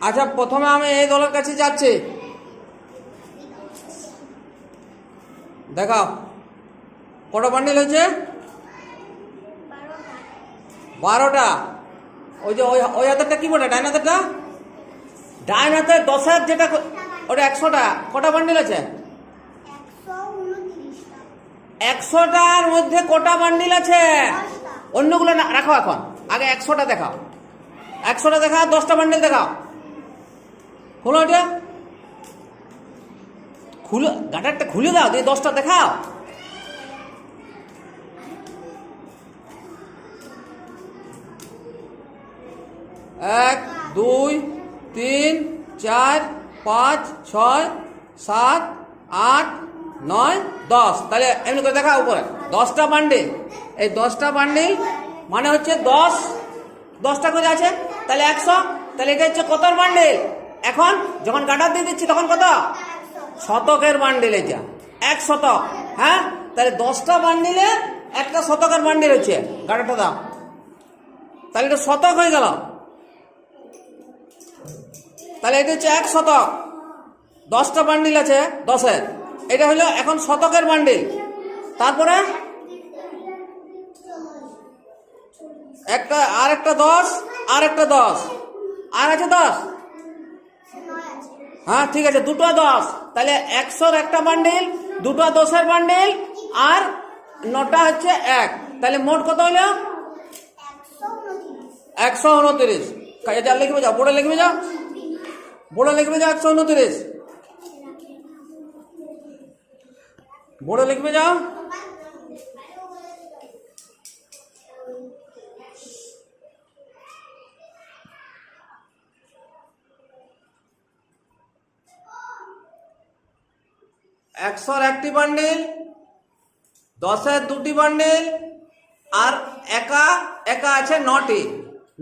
আচ্ছা প্রথমে আমি এই দলের কাছে যাচ্ছি। দেখাও। কটা বান্ডিল হয়েছে? বারোটা। ওই যে ওই ওই হাতেরটা কি বলে ডাইন হাতেরটা? ডাইন হাতের দশের যেটা ওটা একশোটা। কটা বান্ডিল আছে? একশোটার মধ্যে কটা বান্ডিল আছে? অন্যগুলো না রাখো এখন। আগে একশোটা দেখাও। একশোটা দেখাও দশটা বান্ডিল দেখাও। খোলো এটা। খুলে গাটারটা খুলে দাও দিয়ে দশটা দেখাও। এক, দুই, তিন, চার, পাঁচ, ছয়, সাত, আট, নয়, দশ। তাহলে এমনি করে দেখা উপরে। দশটা বান্ডিল এই দশটা বান্ডিল মানে হচ্ছে দশ। দশটা করে আছে। তাহলে একশো। তাহলে এটা হচ্ছে কতর বান্ডিল এখন যখন গাটার দিয়ে দিচ্ছি, তখন কত? শতকের বান্ডিল এটা। এক শতক। হ্যাঁ? তাহলে দশটা বান্ডিলে একটা শতকের বান্ডিল হচ্ছে। গাটাটা দাও। তাহলে এটা শতক হয়ে গেল। তাহলে এটা হচ্ছে এক শতক। দশটা বান্ডিল আছে দশের। এটা হলো এখন শতকের বান্ডিল। তারপরে? একটা আর একটা দশ আর একটা দশ। আর আছে দশ? হ্যাঁ ঠিক আছে, দুটো দশ। তাহলে একশোর একটা বান্ডিল দুটো দশের বান্ডিল আর নটা হচ্ছে এক। তাহলে মোট কত হলো? একশো উনত্রিশ। যা লিখবে যাও বোর্ডে লিখবে যাও বোর্ডে লিখবে যাও একশো উনত্রিশ। বোর্ডে লিখবে যাও একশোর একটি বান্ডিল দশের দুটি বান্ডিল আর একা একা আছে নটি।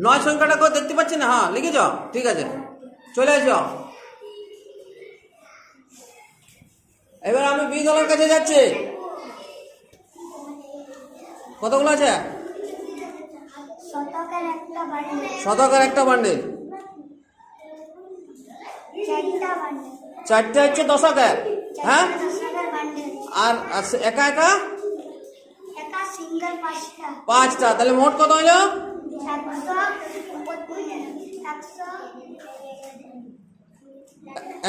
নয় সংখ্যাটা কেউ দেখতে পাচ্ছি না হ্যাঁ লিখে যাও ঠিক আছে। চলে এসো। এবার আমি বি দলের কাছে যাচ্ছি। কতগুলো আছে? শতকের একটা বান্ডিল চারটা হচ্ছে দশকের হ্যাঁ? আর একা একা? একা সিঙ্গেল পাঁচটা। পাঁচটা। তাহলে মোট কত হইল?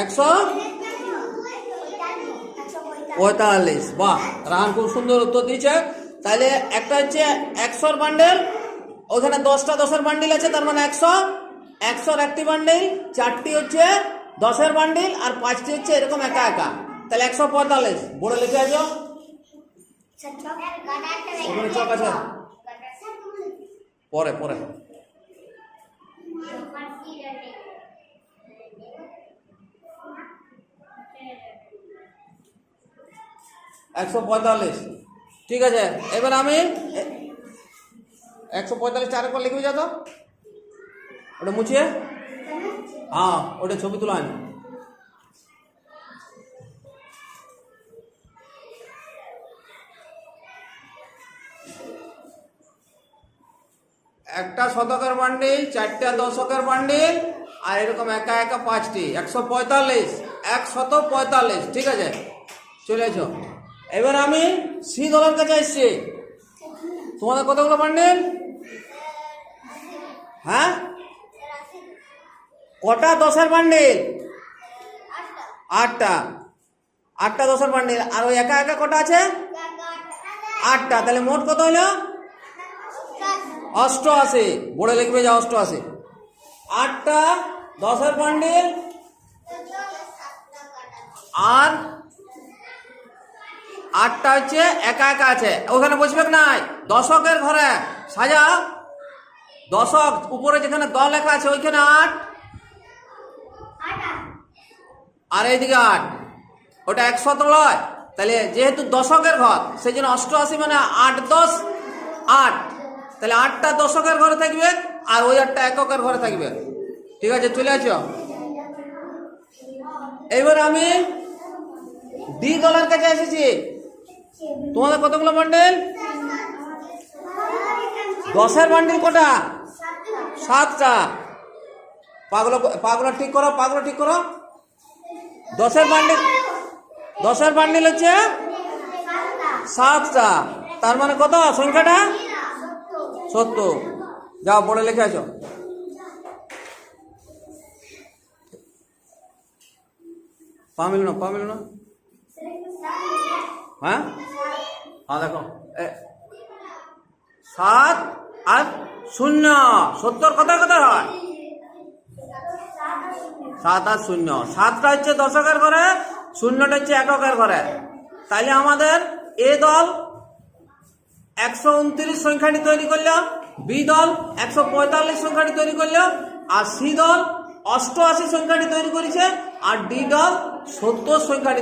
একশো? পঁয়তাল্লিশ। বাহ রাহান খুব সুন্দর উত্তর দিয়েছে। তাহলে একটা হচ্ছে একশোর বান্ডেল ওখানে দশটা দশের বান্ডিল আছে তার মানে একশো। একশোর একটি বান্ডিল চারটি হচ্ছে দশের বান্ডিল আর পাঁচটি হচ্ছে এরকম একা একা। তাহলে একশো পঁয়তাল্লিশ। বড় লিখে আছো ওখানে চক আছে পরে পরে। একশো পঁয়তাল্লিশ। ঠিক আছে এবার আমি একশো পঁয়তাল্লিশ চারের পর লিখবে যা তো। ওটা মুছিয়ে। হ্যাঁ ওটা ছবি তোলা হয়নি একটা শতকের বান্ডিল চারটা দশকের বান্ডিল আর এরকম একা একা পাঁচটি একশো পঁয়তাল্লিশ একশত পঁয়তাল্লিশ ঠিক আছে? চলে এসো। এবার আমি সি দলের কাছে এসছি। তোমাদের কতগুলো বান্ডিল? হ্যাঁ? কটা দশের বান্ডিল? আটটা। আটটা। দশের বান্ডিল। আর ওই একা একা কটা আছে? আটটা, তাহলে মোট কত হলো অষ্ট আছে বড়ে লিখবে যা আছে আটটা দশের বান্ডিল আর আটটা হচ্ছে একা একা আছে। ওখানে বসবে নাই। দশকের ঘরে। সাজা। দশক, উপরে যেখানে দ লেখা আছে, ওইখানে আট। আর এইদিকে আট। ওটা একশত লয় তাহলে যেহেতু দশকের ঘর সেই জন্য অষ্টআশি মানে আট দশ আট। তাহলে আটটা দশকের ঘরে থাকবে আর ওই আটটা এককের ঘরে থাকবে। ঠিক আছে, চলে আসো। এবার আমি ডি দলের কাছে এসেছি। তোমাদের কতগুলো বান্ডেল দশের বান্ডিল কটা? সাতটা। পাগলো, পাগুলো ঠিক করো, পাগলো ঠিক করো। দশের বান্ডিল দশের বান্ডিল হচ্ছে সাতটা। তার মানে কত? সংখ্যাটা? সত্তর। যাও, পড়ে লিখে আছো পা মিলো না পা মিলো না হ্যাঁ? হ্যাঁ দেখো। সাত আর শূন্য। সত্তর কত কত হয়। সাত আর শূন্য। সাতটা হচ্ছে দশকের ঘরে শূন্যটা হচ্ছে এককের ঘরে। তাইলে আমাদের এ দল একশো উনত্রিশ সংখ্যাটি তৈরি করল, বি দল একশো পঁয়তাল্লিশ সংখ্যাটি তৈরি করল, আর সি দল অষ্টআশি সংখ্যাটি তৈরি করেছে, আর ডি দল সত্তর সংখ্যাটি